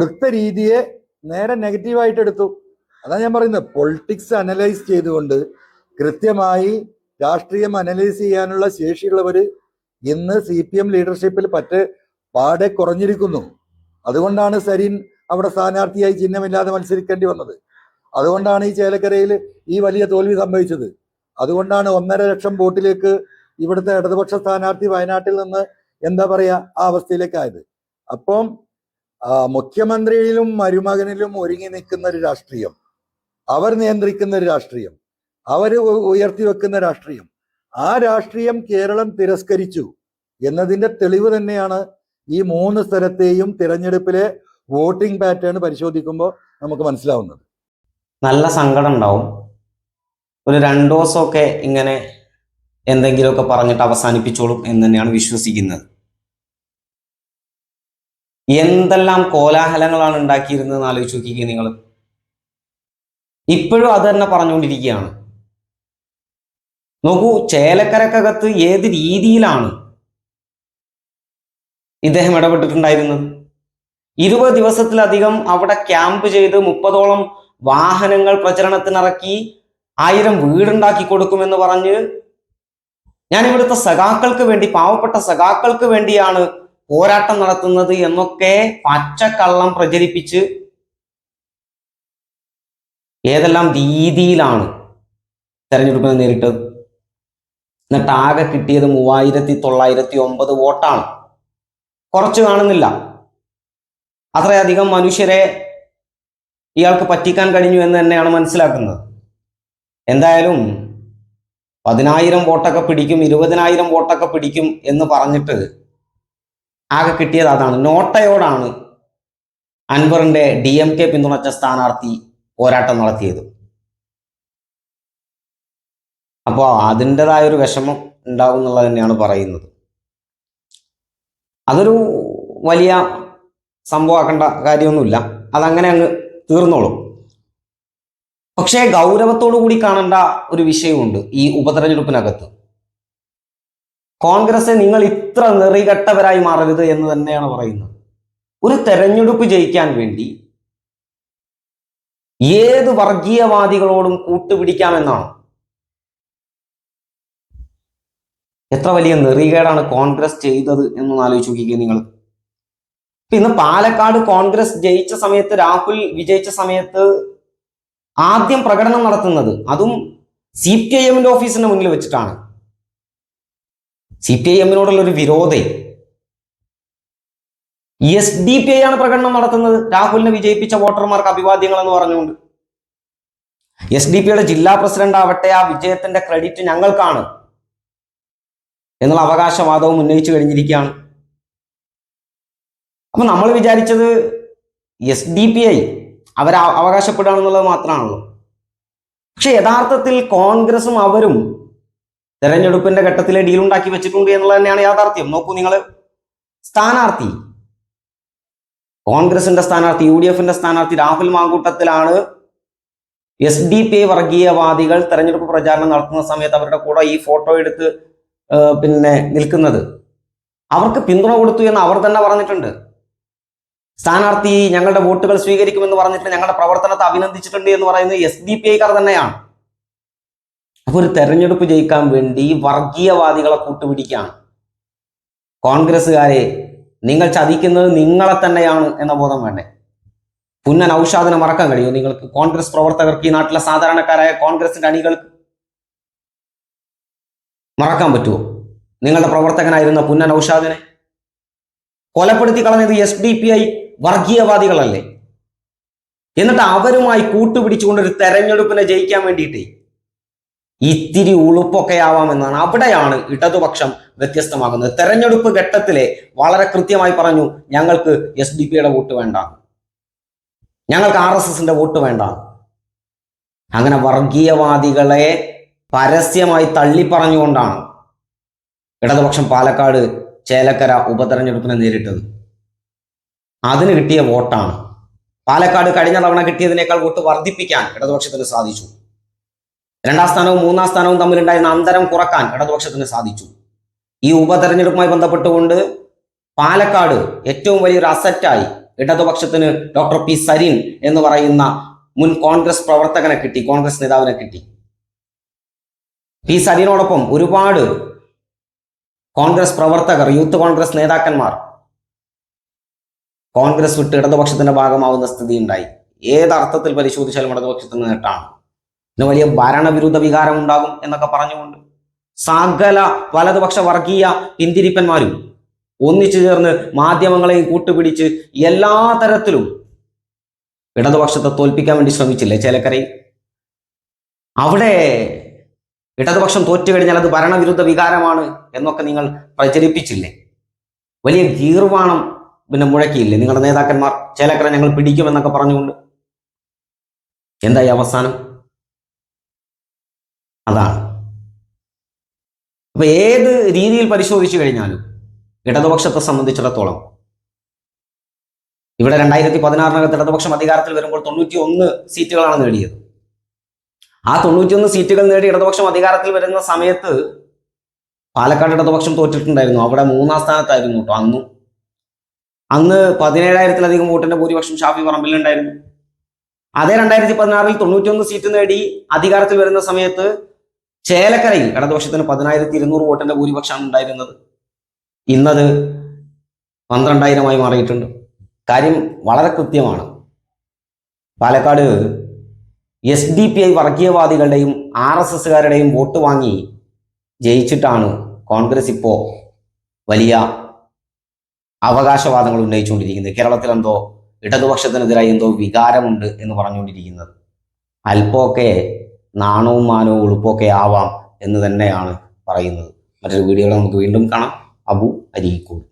എടുത്ത രീതിയെ നേരെ നെഗറ്റീവായിട്ട് എടുത്തു. അതാണ് ഞാൻ പറയുന്നത്. പൊളിറ്റിക്സ് അനലൈസ് ചെയ്തുകൊണ്ട് കൃത്യമായി രാഷ്ട്രീയം അനലൈസ് ചെയ്യാനുള്ള ശേഷിയുള്ളവർ ഇന്ന് സി പി എം ലീഡർഷിപ്പിൽ പറ്റ് പാടെ കുറഞ്ഞിരിക്കുന്നു. അതുകൊണ്ടാണ് സരീൻ അവിടെ സ്ഥാനാർത്ഥിയായി ചിഹ്നമില്ലാതെ മത്സരിക്കേണ്ടി വന്നത്. അതുകൊണ്ടാണ് ഈ ചേലക്കരയിൽ ഈ വലിയ തോൽവി സംഭവിച്ചത്. അതുകൊണ്ടാണ് ഒന്നര ലക്ഷം വോട്ടിലേക്ക് ഇവിടുത്തെ ഇടതുപക്ഷ സ്ഥാനാർത്ഥി വയനാട്ടിൽ നിന്ന് എന്താ പറയുക ആ അവസ്ഥയിലേക്കായത്. അപ്പം മുഖ്യമന്ത്രിയിലും മരുമകനിലും ഒരുങ്ങി നിൽക്കുന്ന ഒരു രാഷ്ട്രീയം. അവർ നിയന്ത്രിക്കുന്ന ഒരു രാഷ്ട്രീയം. അവർ ഉയർത്തി വെക്കുന്ന രാഷ്ട്രീയം. ആ രാഷ്ട്രീയം കേരളം തിരസ്കരിച്ചു എന്നതിന്റെ തെളിവ് തന്നെയാണ് ഈ മൂന്ന് സ്ഥലത്തെയും തിരഞ്ഞെടുപ്പിലെ വോട്ടിംഗ് പാറ്റേൺ പരിശോധിക്കുമ്പോൾ നമുക്ക് മനസ്സിലാവുന്നത്. നല്ല സങ്കടം ഉണ്ടാവും. ഒരു രണ്ടു ദിവസമൊക്കെ ഇങ്ങനെ എന്തെങ്കിലുമൊക്കെ പറഞ്ഞിട്ട് അവസാനിപ്പിച്ചോളും എന്ന് തന്നെയാണ് വിശ്വസിക്കുന്നത്. എന്തെല്ലാം കോലാഹലങ്ങളാണ് ഉണ്ടാക്കിയിരുന്നതെന്ന് ആലോചിച്ച് നോക്കിക്കുക നിങ്ങൾ ഇപ്പോഴും അത് തന്നെ പറഞ്ഞുകൊണ്ടിരിക്കുകയാണ്. നോക്കൂ ചേലക്കരക്കകത്ത് ഏത് രീതിയിലാണ് ഇദ്ദേഹം ഇടപെട്ടിട്ടുണ്ടായിരുന്നത്? ഇരുപത് ദിവസത്തിലധികം അവിടെ ക്യാമ്പ് ചെയ്ത് മുപ്പതോളം വാഹനങ്ങൾ പ്രചരണത്തിനിറക്കി ആയിരം വീടുണ്ടാക്കി കൊടുക്കുമെന്ന് പറഞ്ഞ് ഞാൻ ഇവിടുത്തെ സഖാക്കൾക്ക് വേണ്ടി പാവപ്പെട്ട സഖാക്കൾക്ക് വേണ്ടിയാണ് പോരാട്ടം നടത്തുന്നത് എന്നൊക്കെ പച്ചക്കള്ളം പ്രചരിപ്പിച്ച് ഏതെല്ലാം രീതിയിലാണ് തെരഞ്ഞെടുപ്പിനെ നേരിട്ടത്? എന്നിട്ട് ആകെ കിട്ടിയത് മൂവായിരത്തി തൊള്ളായിരത്തി ഒമ്പത് വോട്ടാണ്. കുറച്ച് കാണുന്നില്ല. അത്രയധികം മനുഷ്യരെ ഇയാൾക്ക് പറ്റിക്കാൻ കഴിഞ്ഞു എന്ന് തന്നെയാണ് മനസ്സിലാക്കുന്നത്. എന്തായാലും പതിനായിരം വോട്ടൊക്കെ പിടിക്കും ഇരുപതിനായിരം വോട്ടൊക്കെ പിടിക്കും എന്ന് പറഞ്ഞിട്ട് ആകെ കിട്ടിയത് അതാണ്. നോട്ടയോടാണ് അൻവറിന്റെ ഡി എം കെ പിന്തുണച്ച സ്ഥാനാർത്ഥി പോരാട്ടം നടത്തിയത്. അപ്പോൾ അതിന്റെതായ ഒരു വിഷമം ഉണ്ടാവും എന്നുള്ളത് തന്നെയാണ് പറയുന്നത്. അതൊരു വലിയ സംഭവമാക്കേണ്ട കാര്യമൊന്നുമില്ല. അതങ്ങനെ അങ്ങ് തീർന്നോളും. പക്ഷേ ഗൗരവത്തോടു കൂടി കാണേണ്ട ഒരു വിഷയമുണ്ട് ഈ ഉപതെരഞ്ഞെടുപ്പിനകത്ത്. കോൺഗ്രസ് നിങ്ങൾ ഇത്ര നെറികെട്ടവരായി മാറരുത് എന്ന് തന്നെയാണ് പറയുന്നത്. ഒരു തെരഞ്ഞെടുപ്പ് ജയിക്കാൻ വേണ്ടി ഏത് വർഗീയവാദികളോടും കൂട്ടുപിടിക്കാമെന്നാണ്? എത്ര വലിയ നെറികേടാണ് കോൺഗ്രസ് ചെയ്തത് എന്നൊന്ന് ആലോചിച്ച് നോക്കിക്കുക നിങ്ങൾ. ഇന്ന് പാലക്കാട് കോൺഗ്രസ് ജയിച്ച സമയത്ത് രാഹുൽ വിജയിച്ച സമയത്ത് ആദ്യം പ്രകടനം നടത്തുന്നത് അതും സി പി ഐ എമ്മിന്റെ ഓഫീസിന് മുന്നിൽ വെച്ചിട്ടാണ്. സി പി ഐ എമ്മിനോടുള്ള ഒരു വിരോധം. എസ് ഡി പി ഐ ആണ് പ്രകടനം നടത്തുന്നത്. രാഹുലിനെ വിജയിപ്പിച്ച വോട്ടർമാർക്ക് അഭിവാദ്യങ്ങൾ എന്ന് പറഞ്ഞുകൊണ്ട്. എസ് ഡി പിയുടെ ജില്ലാ പ്രസിഡന്റ് ആവട്ടെ ആ വിജയത്തിന്റെ ക്രെഡിറ്റ് ഞങ്ങൾക്കാണ് എന്നുള്ള അവകാശവാദവും ഉന്നയിച്ചു കഴിഞ്ഞിരിക്കുകയാണ്. അപ്പൊ നമ്മൾ വിചാരിച്ചത് എസ് ഡി പി ഐ അവർ അവകാശപ്പെടുകയാണെന്നുള്ളത് മാത്രമാണല്ലോ. പക്ഷെ യഥാർത്ഥത്തിൽ കോൺഗ്രസും അവരും തെരഞ്ഞെടുപ്പിന്റെ ഘട്ടത്തിലെ ഡീൽ ഉണ്ടാക്കി വെച്ചിട്ടുണ്ട് എന്നുള്ളത് തന്നെയാണ് യാഥാർത്ഥ്യം. നോക്കൂ നിങ്ങൾ സ്ഥാനാർത്ഥി. കോൺഗ്രസിന്റെ സ്ഥാനാർത്ഥി യു ഡി എഫിന്റെ സ്ഥാനാർത്ഥി രാഹുൽ മാങ്കൂട്ടത്തിലാണ് എസ് ഡി പി വർഗീയവാദികൾ തെരഞ്ഞെടുപ്പ് പ്രചാരണം നടത്തുന്ന സമയത്ത് അവരുടെ കൂടെ ഈ ഫോട്ടോ എടുത്ത് പിന്നെ നിൽക്കുന്നത്. അവർക്ക് പിന്തുണ കൊടുത്തു എന്ന് അവർ തന്നെ പറഞ്ഞിട്ടുണ്ട്. സ്ഥാനാർത്ഥി ഞങ്ങളുടെ വോട്ടുകൾ സ്വീകരിക്കുമെന്ന് പറഞ്ഞിട്ട് ഞങ്ങളുടെ പ്രവർത്തനത്തെ അഭിനന്ദിച്ചിട്ടുണ്ട് എന്ന് പറയുന്നത് എസ് ഡി പി ഐക്കാർ തന്നെയാണ്. അപ്പൊ ഒരു തെരഞ്ഞെടുപ്പ് ജയിക്കാൻ വേണ്ടി വർഗീയവാദികളെ കൂട്ടുപിടിക്കുകയാണ്. കോൺഗ്രസ്സുകാരെ നിങ്ങൾ ചതിക്കുന്നത് നിങ്ങളെ തന്നെയാണ് എന്ന ബോധം വേണ്ടേ? പുന്നൻ ഔഷാദിനെ മറക്കാൻ കഴിയുമോ? നിങ്ങൾക്ക് കോൺഗ്രസ് പ്രവർത്തകർക്ക് ഈ നാട്ടിലെ സാധാരണക്കാരായ കോൺഗ്രസിന്റെ അണികൾക്ക് മറക്കാൻ പറ്റുമോ? നിങ്ങളുടെ പ്രവർത്തകനായിരുന്ന പുന്നൻ ഔഷാദിനെ കൊലപ്പെടുത്തി കളഞ്ഞത് എസ് ഡി പി ഐ വർഗീയവാദികളല്ലേ? എന്നിട്ട് അവരുമായി കൂട്ടുപിടിച്ചുകൊണ്ട് ഒരു തെരഞ്ഞെടുപ്പിനെ ജയിക്കാൻ വേണ്ടിയിട്ട് ഇത്തിരി ഉളുപ്പൊക്കെ ആവാമെന്നാണ് അവിടെയാണ് ഇടതുപക്ഷം വ്യത്യസ്തമാകുന്നത്. തെരഞ്ഞെടുപ്പ് ഘട്ടത്തിലെ വളരെ കൃത്യമായി പറഞ്ഞു ഞങ്ങൾക്ക് എസ് ഡി പിയുടെ വോട്ട് വേണ്ട. ഞങ്ങൾക്ക് ആർ എസ് എസിന്റെ വോട്ട് വേണ്ട. അങ്ങനെ വർഗീയവാദികളെ പരസ്യമായി തള്ളിപ്പറഞ്ഞുകൊണ്ടാണ് ഇടതുപക്ഷം പാലക്കാട് ചേലക്കര ഉപതെരഞ്ഞെടുപ്പിനെ നേരിട്ടത്. അതിന് കിട്ടിയ വോട്ടാണ്. പാലക്കാട് കഴിഞ്ഞ തവണ കിട്ടിയതിനേക്കാൾ വോട്ട് വർദ്ധിപ്പിക്കാൻ ഇടതുപക്ഷത്തിന് സാധിച്ചു. രണ്ടാം സ്ഥാനവും മൂന്നാം സ്ഥാനവും തമ്മിലുണ്ടായിരുന്ന അന്തരം കുറയ്ക്കാൻ ഇടതുപക്ഷത്തിന് സാധിച്ചു. ഈ ഉപതെരഞ്ഞെടുപ്പുമായി ബന്ധപ്പെട്ടുകൊണ്ട് പാലക്കാട് ഏറ്റവും വലിയൊരു അസറ്റായി ഇടതുപക്ഷത്തിന് ഡോക്ടർ പി സരീൻ എന്ന് പറയുന്ന മുൻ കോൺഗ്രസ് പ്രവർത്തകനെ കിട്ടി കോൺഗ്രസ് നേതാവിനെ കിട്ടി. പി സരീനോടൊപ്പം ഒരുപാട് കോൺഗ്രസ് പ്രവർത്തകർ യൂത്ത് കോൺഗ്രസ് നേതാക്കന്മാർ കോൺഗ്രസ് വിട്ട് ഇടതുപക്ഷത്തിന്റെ ഭാഗമാവുന്ന സ്ഥിതി ഉണ്ടായി ഏതർത്ഥത്തിൽ പരിശോധിച്ചാലും ഇടതുപക്ഷത്തിന് ഇതിന് വലിയ ഭരണവിരുദ്ധ വികാരം ഉണ്ടാകും എന്നൊക്കെ പറഞ്ഞുകൊണ്ട് സകല വലതുപക്ഷ വർഗീയ പിന്തിരിപ്പന്മാരും ഒന്നിച്ചു ചേർന്ന് മാധ്യമങ്ങളെയും കൂട്ടുപിടിച്ച് എല്ലാ തരത്തിലും ഇടതുപക്ഷത്തെ തോൽപ്പിക്കാൻ വേണ്ടി ശ്രമിച്ചില്ലേ ചേലക്കരയിൽ അവിടെ ഇടതുപക്ഷം തോറ്റു കഴിഞ്ഞാൽ അത് ഭരണവിരുദ്ധ വികാരമാണ് എന്നൊക്കെ നിങ്ങൾ പ്രചരിപ്പിച്ചില്ലേ? വലിയ ഗീർവാണം പിന്നെ മുഴക്കിയില്ലേ നിങ്ങളുടെ നേതാക്കന്മാർ? ചേലക്കര ഞങ്ങൾ പിടിക്കുമെന്നൊക്കെ പറഞ്ഞുകൊണ്ട് എന്തായി അവസാനം? അതാണ് അപ്പൊ ഏത് രീതിയിൽ പരിശോധിച്ചു കഴിഞ്ഞാലും ഇടതുപക്ഷത്തെ സംബന്ധിച്ചിടത്തോളം ഇവിടെ രണ്ടായിരത്തി പതിനാറിനകത്ത് ഇടതുപക്ഷം അധികാരത്തിൽ വരുമ്പോൾ തൊണ്ണൂറ്റി ഒന്ന് സീറ്റുകളാണ് നേടിയത്. ആ തൊണ്ണൂറ്റിയൊന്ന് സീറ്റുകൾ നേടി ഇടതുപക്ഷം അധികാരത്തിൽ വരുന്ന സമയത്ത് പാലക്കാട് ഇടതുപക്ഷം തോറ്റിട്ടുണ്ടായിരുന്നു. അവിടെ മൂന്നാം സ്ഥാനത്തായിരുന്നു കേട്ടോ അന്നും. അന്ന് പതിനേഴായിരത്തിലധികം വോട്ടിന്റെ ഭൂരിപക്ഷം ഷാഫി പറമ്പിലുണ്ടായിരുന്നു അതേ രണ്ടായിരത്തി പതിനാറിൽ തൊണ്ണൂറ്റിയൊന്ന് സീറ്റ് നേടി അധികാരത്തിൽ വരുന്ന സമയത്ത് ചേലക്കരയിൽ ഇടതുപക്ഷത്തിന് പതിനായിരത്തി ഇരുന്നൂറ് വോട്ടിന്റെ ഭൂരിപക്ഷമാണ് ഉണ്ടായിരുന്നത്. ഇന്നത് പന്ത്രണ്ടായിരമായി മാറിയിട്ടുണ്ട്. കാര്യം വളരെ കൃത്യമാണ്. Palakkad S D P I വർഗീയവാദികളുടെയും R S എസുകാരുടെയും വോട്ട് വാങ്ങി ജയിച്ചിട്ടാണ് കോൺഗ്രസ് ഇപ്പോൾ വലിയ അവകാശവാദങ്ങൾ ഉന്നയിച്ചുകൊണ്ടിരിക്കുന്നത്. കേരളത്തിൽ എന്തോ ഇടതുപക്ഷത്തിനെതിരായി എന്തോ വികാരമുണ്ട് എന്ന് പറഞ്ഞുകൊണ്ടിരിക്കുന്നത്. അല്പമൊക്കെ നാണവും മാനവും ഉളുപ്പൊക്കെ ആവാം എന്ന് തന്നെയാണ് പറയുന്നത്. മറ്റൊരു വീഡിയോയിൽ നമുക്ക് വീണ്ടും കാണാം. അബു അരീക്കോട്.